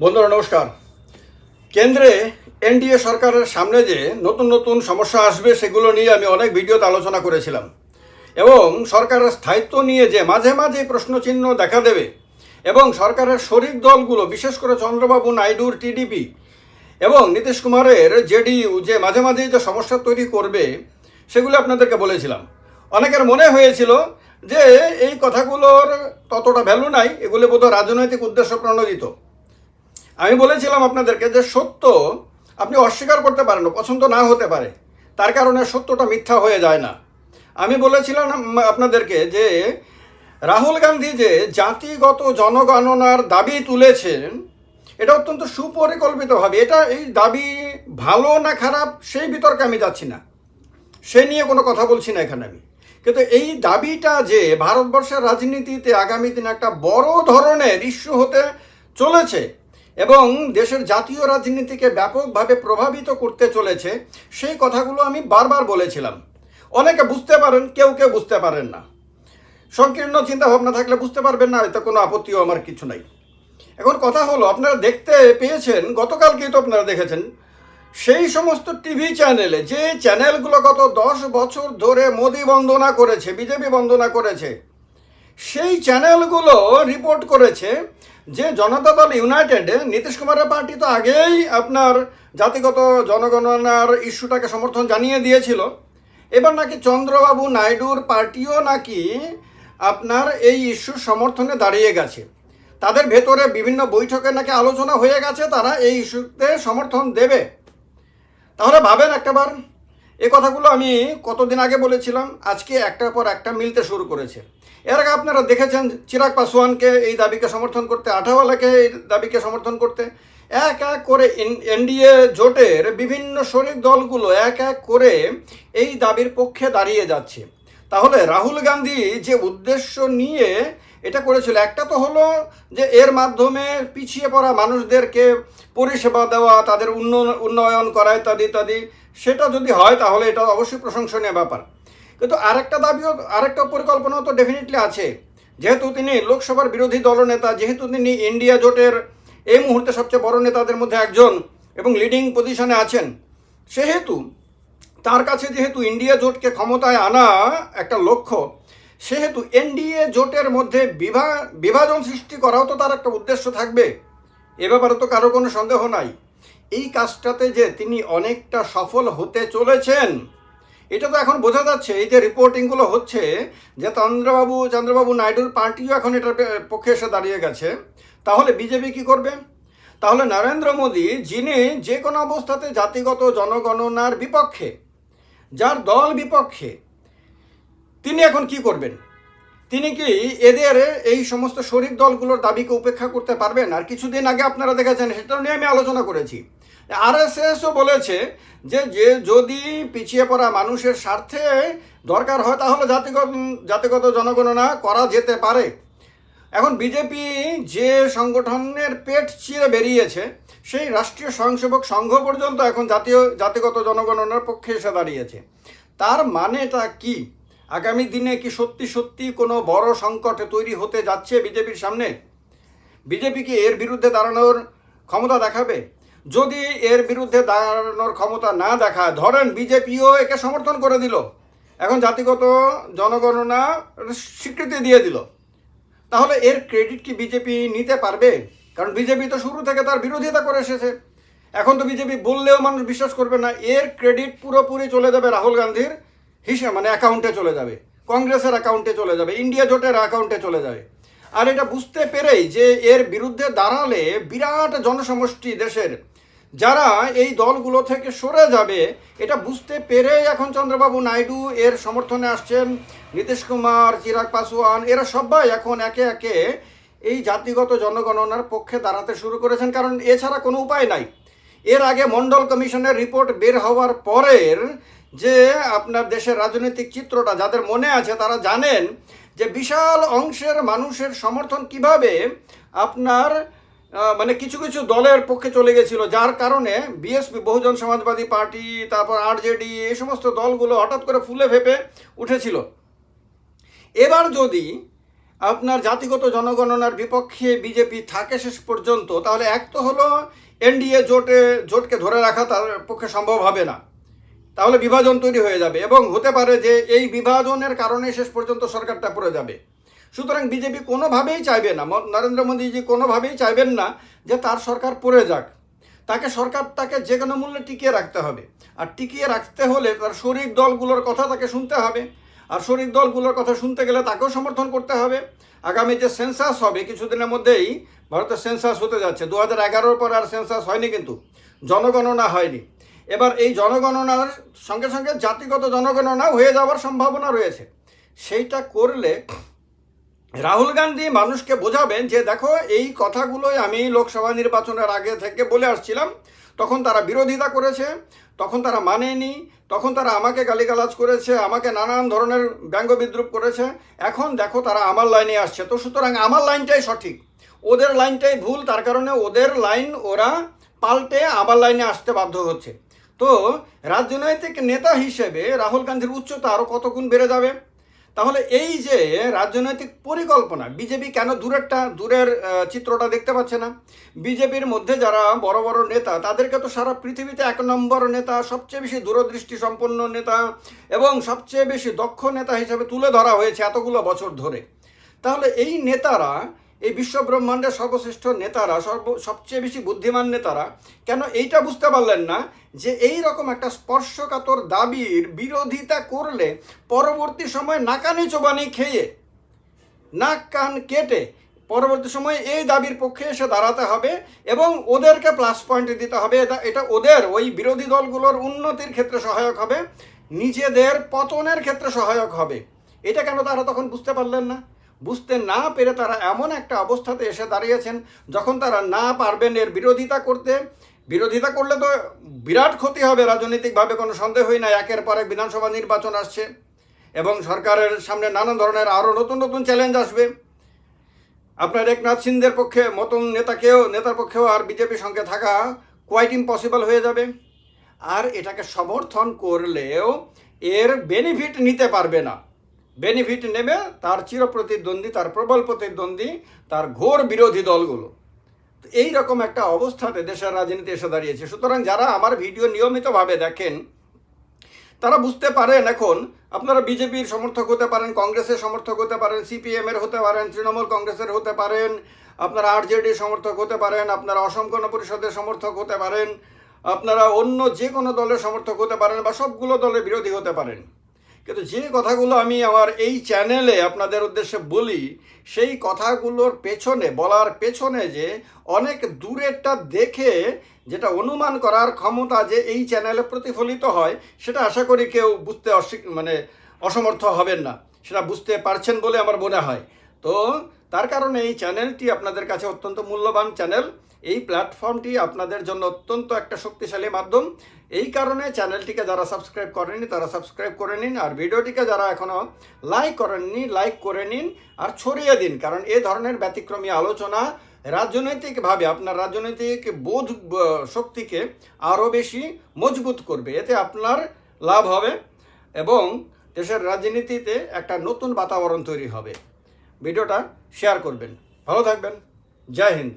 বন্ধুরা, নমস্কার। কেন্দ্রে এনডিএ সরকারের সামনে যে নতুন নতুন সমস্যা আসবে, সেগুলো নিয়ে আমি অনেক ভিডিওতে আলোচনা করেছিলাম। এবং সরকারের স্থায়িত্ব নিয়ে যে মাঝে মাঝে প্রশ্নচিহ্ন দেখা দেবে, এবং সরকারের শরিক দলগুলো, বিশেষ করে চন্দ্রবাবু নাইডুর টিডিপি এবং নীতিশ কুমারের জেডিইউ, যে মাঝে মাঝেই যে সমস্যা তৈরি করবে, সেগুলো আপনাদেরকে বলেছিলাম। অনেকের মনে হয়েছিল যে এই কথাগুলোর ততটা ভ্যালু নাই, এগুলো বোধহয় রাজনৈতিক উদ্দেশ্য প্রণোদিত। আমি বলেছিলাম আপনাদেরকে যে সত্য আপনি অস্বীকার করতে পারেন না, পছন্দ না হতে পারে। তার কারণে সত্যটা মিথ্যা হয়ে যায় না। আমি বলেছিলাম আপনাদেরকে যে রাহুল গান্ধী যে জাতিগত জনগণনার দাবি তুলেছেন এটা অত্যন্ত সুপরিকল্পিতভাবে এটা এই দাবি ভালো না খারাপ সেই বিতর্কে আমি যাচ্ছি না। সে নিয়ে কোনো কথা বলছি না এখানে আমি। কিন্তু এই দাবিটা যে ভারতবর্ষের রাজনীতিতে আগামী দিনে একটা বড় ধরনের ইস্যু হতে চলেছে এবং দেশের জাতীয় রাজনীতিকে ব্যাপকভাবে প্রভাবিত করতে চলেছে, সেই কথাগুলো আমি বারবার বলেছিলাম। অনেকে বুঝতে পারেন, কেউ কেউ বুঝতে পারেন না। সংকীর্ণ চিন্তা ভাবনা থাকলে বুঝতে পারবেন না, এতে কোনো আপত্তিও আমার কিছু নাই। এখন কথা হলো, আপনারা দেখতে পেয়েছেন, গতকালকেই তো আপনারা দেখেছেন, সেই সমস্ত টিভি চ্যানেলে, যে চ্যানেলগুলো গত দশ বছর ধরে মোদি বন্দনা করেছে, বিজেপি বন্দনা করেছে, সেই চ্যানেলগুলো রিপোর্ট করেছে যে জনতা দল ইউনাইটেড, নীতিশ কুমারের পার্টি তো আগেই আপনার জাতিগত জনগণনার ইস্যুটাকে সমর্থন জানিয়ে দিয়েছিল। এবার নাকি চন্দ্রবাবু নাইডুর পার্টিও নাকি আপনার এই ইস্যুর সমর্থনে দাঁড়িয়ে গেছে। তাদের ভেতরে বিভিন্ন বৈঠকে নাকি আলোচনা হয়ে গেছে, তারা এই ইস্যুতে সমর্থন দেবে। তাহলে ভাবেন একটাবার। এই কথাগুলো আমি কতদিন আগে বলেছিলাম, আজকে একটার পর একটা মিলতে শুরু করেছে। এর আগে আপনারা দেখেছেন চিরাগ পাসওয়ানকে এই দাবিকে সমর্থন করতে, আঠাওয়ালাকে এই দাবিকে সমর্থন করতে। এক এক করে এনডিএ জোটের বিভিন্ন শরিক দলগুলো এক এক করে এই দাবির পক্ষে দাঁড়িয়ে যাচ্ছে। তাহলে রাহুল গান্ধী যে উদ্দেশ্য নিয়ে এটা করেছিল, একটা তো হলো যে এর মাধ্যমে পিছিয়ে পড়া মানুষদেরকে পরিষেবা দেওয়া, তাদের উন্নয়ন করা ইত্যাদি ইত্যাদি। সেটা যদি হয় তাহলে এটা অবশ্যই প্রশংসনীয় ব্যাপার। কিন্তু আরেকটা দাবিও, আরেকটা পরিকল্পনাও তো ডেফিনেটলি আছে। যেহেতু তিনি লোকসভার বিরোধী দলনেতা, যেহেতু তিনি ইন্ডিয়া জোটের এই মুহূর্তে সবচেয়ে বড় নেতাদের মধ্যে একজন এবং লিডিং পজিশনে আছেন, সেহেতু তার কাছে যেহেতু ইন্ডিয়া জোটকে ক্ষমতায় আনা একটা লক্ষ্য, সেহেতু এনডিএ জোটের মধ্যে বিভা, বিভাজন সৃষ্টি করাও তো তার একটা উদ্দেশ্য থাকবে। এ ব্যাপারে তো কারও কোনো সন্দেহ নাই। এই কাজটাতে যে তিনি অনেকটা সফল হতে চলেছেন, এটা তো এখন বোঝা যাচ্ছে। এই যে রিপোর্টিংগুলো হচ্ছে যে চন্দ্রবাবু চন্দ্রবাবু নাইডুর পার্টিও এখন এটার পক্ষে এসে দাঁড়িয়ে গেছে। তাহলে বিজেপি কি করবে? তাহলে নরেন্দ্র মোদী, যিনি যে কোনো অবস্থাতে জাতিগত জনগণনার বিপক্ষে, যার দল বিপক্ষে, তিনি এখন কি করবেন? তিনি কি এদের এই সমস্ত শরিক দলগুলোর দাবিকে উপেক্ষা করতে পারবেন? আর কিছুদিন আগে আপনারা দেখেছেন সেটা নিয়ে আমি আলোচনা করেছি। আরএসএসও বলেছে যে যে যদি পিছিয়ে পড়া মানুষের স্বার্থে দরকার হয়, তাহলে জাতিগত জাতিগত জনগণনা করা যেতে পারে। এখন বিজেপি যে সংগঠনের পেট চিরে বেরিয়েছে, সেই রাষ্ট্রীয় স্বয়ংসেবক সংঘ পর্যন্ত এখন জাতীয়, জাতিগত জনগণনার পক্ষে এসে দাঁড়িয়েছে। তার মানেটা কি? আগামী দিনে কি সত্যি সত্যি কোনো বড় সংকট তৈরি হতে যাচ্ছে বিজেপির সামনে? বিজেপি কি এর বিরুদ্ধে দাঁড়ানোর ক্ষমতা দেখাবে? যদি এর বিরুদ্ধে দাঁড়ানোর ক্ষমতা না দেখায়, ধরেন বিজেপিও একে সমর্থন করে দিল। এখন জাতিগত জনগণনা স্বীকৃতি দিয়ে দিল। তাহলে এর ক্রেডিট কি বিজেপি নিতে পারবে? কারণ বিজেপি তো শুরু থেকে তার বিরোধিতা করে এসেছে। এখন তো বিজেপি বললেও মানুষ বিশ্বাস করবে না, এর ক্রেডিট পুরোপুরি চলে যাবে রাহুল গান্ধীর হিসেবে মানে অ্যাকাউন্টে চলে যাবে। কংগ্রেসের অ্যাকাউন্টে চলে যাবে, ইন্ডিয়া জোটের অ্যাকাউন্টে চলে যাবে। আর এটা বুঝতে পেরেই যে এর বিরুদ্ধে দাঁড়ালে বিরাট জনসমষ্টি দেশের যারা এই দলগুলো থেকে সরে যাবে, এটা বুঝতে পেরেই এখন চন্দ্রবাবু নাইডু এর সমর্থনে আসছেন, নীতিশ কুমার, চিরাগ পাসওয়ান এরা সবাই এখন একে একে এই জাতিগত জনগণনার পক্ষে দাঁড়াতে শুরু করেছেন। কারণ এছাড়া কোনো উপায় নাই। এর আগে মন্ডল কমিশনের রিপোর্ট বের হওয়ার পরের যে আপনার দেশের রাজনৈতিক চিত্রটা, যাদের মনে আছে তারা জানেন যে বিশাল অংশের মানুষের সমর্থন কীভাবে আপনার মানে কিছু কিছু দলের পক্ষে চলে গেছিল, যার কারণে বিএসপি বহুজন সমাজবাদী পার্টি, তারপর আরজেডি এই সমস্ত দলগুলো হঠাৎ করে ফুলে ফেপে উঠেছিল। এবার যদি আপনার জাতিগত জনগণনার বিপক্ষে বিজেপি থাকে শেষ পর্যন্ত, তাহলে এক তো হলো এনডিএ জোটে, জোটকে ধরে রাখা তার পক্ষে সম্ভব হবে না। তাহলে বিভাজন তৈরি হয়ে যাবে এবং হতে পারে যে এই বিভাজনের কারণে শেষ পর্যন্ত সরকারটা পড়ে যাবে। সুতরাং বিজেপি কোনোভাবেই চাইবে না নরেন্দ্র মোদীজি কোনোভাবেই চাইবেন না যে তার সরকার পড়ে যাক। তাকে সরকার, তাকে যে কোনো মূল্যে টিকিয়ে রাখতে হবে। আর টিকিয়ে রাখতে হলে তার শরিক দলগুলোর কথা তাকে শুনতে হবে। আর শরিক দলগুলোর কথা শুনতে গেলে তাকেও সমর্থন করতে হবে। আগামী যে সেন্সাস হবে, কিছুদিনের মধ্যেই ভারতের সেন্সাস হতে যাচ্ছে। দু হাজার এগারোর পর আর সেন্সাস হয়নি কিন্তু, জনগণনা হয়নি। এবার এই জনগণনার সঙ্গে সঙ্গে জাতিগত জনগণনা হয়ে যাওয়ার সম্ভাবনা রয়েছে। সেইটা করলে রাহুল গান্ধী মানুষকে বোঝাবেন যে, দেখো, এই কথাগুলোই আমি লোকসভা নির্বাচনের আগে থেকে বলে আসছিলাম। তখন তারা বিরোধিতা করেছে, তখন তারা মানেনি, তখন তারা আমাকে গালিগালাজ করেছে, আমাকে নানান ধরনের ব্যঙ্গ বিদ্রুপ করেছে। এখন দেখো, তারা আমার লাইনে আসছে। তো সুতরাং আমার লাইনটাই সঠিক। ওদের লাইনটাই ভুল, তার কারণে ওদের লাইন ওরা পাল্টে আমার লাইনে আসতে বাধ্য হচ্ছে। তো রাজনৈতিক নেতা হিসেবে রাহুল গান্ধীর উচ্চতা আরও কত গুণ বেড়ে যাবে? তাহলে এই যে রাজনৈতিক পরিকল্পনা, বিজেপি কেন দূরেরটা, দূরের চিত্রটা দেখতে পাচ্ছে না? বিজেপির মধ্যে যারা বড় বড় নেতা, তাদেরকে তো সারা পৃথিবীতে এক নম্বর নেতা, সবচেয়ে বেশি দূরদৃষ্টি সম্পন্ন নেতা এবং সবচেয়ে বেশি দক্ষ নেতা হিসেবে তুলে ধরা হয়েছে এতগুলো বছর ধরে। তাহলে এই নেতারা এই বিশ্ব ব্রহ্মাণ্ডের সর্বশ্রেষ্ঠ নেতারা, সর্ব, সবচেয়ে বেশি বুদ্ধিমান নেতারা, কেন এইটা বুঝতে পারলেন না যে এই রকম একটা স্পর্শকাতর দাবির বিরোধিতা করলে পরবর্তী সময় নাকানি চোবানি খেয়ে, নাক কান কেটে পরবর্তী সময়ে এই দাবির পক্ষে এসে দাঁড়াতে হবে এবং ওদেরকে প্লাস পয়েন্ট দিতে হবে। এটা এটা ওদের, ওই বিরোধী দলগুলোর উন্নতির ক্ষেত্রে সহায়ক হবে, নিজেদের পতনের ক্ষেত্রে সহায়ক হবে। এটা কেন তারা তখন বুঝতে পারলেন না? বুঝতে না পেরে তারা এমন একটা অবস্থাতে এসে দাঁড়িয়েছেন যখন তারা না পারবেন এর বিরোধিতা করতে। বিরোধিতা করলে তো বিরাট ক্ষতি হবে, রাজনৈতিকভাবে কোনো সন্দেহই নাই। একের পর এক বিধানসভা নির্বাচন আসছে এবং সরকারের সামনে নানান ধরনের আরও নতুন নতুন চ্যালেঞ্জ আসবে। আপনার একনাথ সিন্ধের পক্ষে মতন নেতাকেও, নেতার পক্ষেও আর বিজেপির সঙ্গে থাকা কোয়াইট ইম্পসিবল হয়ে যাবে। আর এটাকে সমর্থন করলেও এর বেনিফিট নিতে পারবে না। বেনিফিট নেবে, তার চিরপ্রতিদ্বন্দ্বী, তার প্রবল প্রতিদ্বন্দ্বী, তার ঘোর বিরোধী দলগুলো। এই রকম একটা অবস্থাতে দেশের রাজনীতি এসে দাঁড়িয়েছে। সুতরাং যারা আমার ভিডিও নিয়মিতভাবে দেখেন, তারা বুঝতে পারেন এখন, আপনারা বিজেপির সমর্থক হতে পারেন, কংগ্রেসের সমর্থক হতে পারেন, সিপিএম এর হতে পারেন, তৃণমূল কংগ্রেসের হতে পারেন, আপনারা আরজেডির সমর্থক হতে পারেন, আপনারা অসম গণ পরিষদের সমর্থক হতে পারেন, আপনারা অন্য যে কোনো দলের সমর্থক হতে পারেন বা সবগুলো দলের বিরোধী হতে পারেন। কিন্তু যে কথাগুলো আমি আমার এই চ্যানেলে আপনাদের উদ্দেশ্যে বলি, সেই কথাগুলোর পেছনে, বলার পেছনে যে অনেক দূরেরটা দেখে যেটা অনুমান করার ক্ষমতা যে এই চ্যানেলে প্রতিফলিত হয়, সেটা আশা করি কেউ বুঝতে অস্বী মানে অসমর্থ হবেন না। সেটা বুঝতে পারছেন বলে আমার মনে হয়। তো তার কারণে এই চ্যানেলটি আপনাদের কাছে অত্যন্ত মূল্যবান চ্যানেল। এই প্ল্যাটফর্মটি আপনাদের জন্য অত্যন্ত একটা শক্তিশালী মাধ্যম। এই কারণে চ্যানেলটিকে যারা সাবস্ক্রাইব করেনি তারা সাবস্ক্রাইব করে নিন। আর ভিডিওটিকে যারা এখনও লাইক করেননি, লাইক করে নিন আর ছড়িয়ে দিন, কারণ এ ধরনের ব্যতিক্রমী আলোচনা রাজনৈতিকভাবে, আপনার রাজনৈতিক বোধ শক্তিকে আরও বেশি মজবুত করবে। এতে আপনার লাভ হবে এবং দেশের রাজনীতিতে একটা নতুন বাতাবরণ তৈরি হবে। ভিডিওটা শেয়ার করবেন। ভালো থাকবেন। জয় হিন্দ।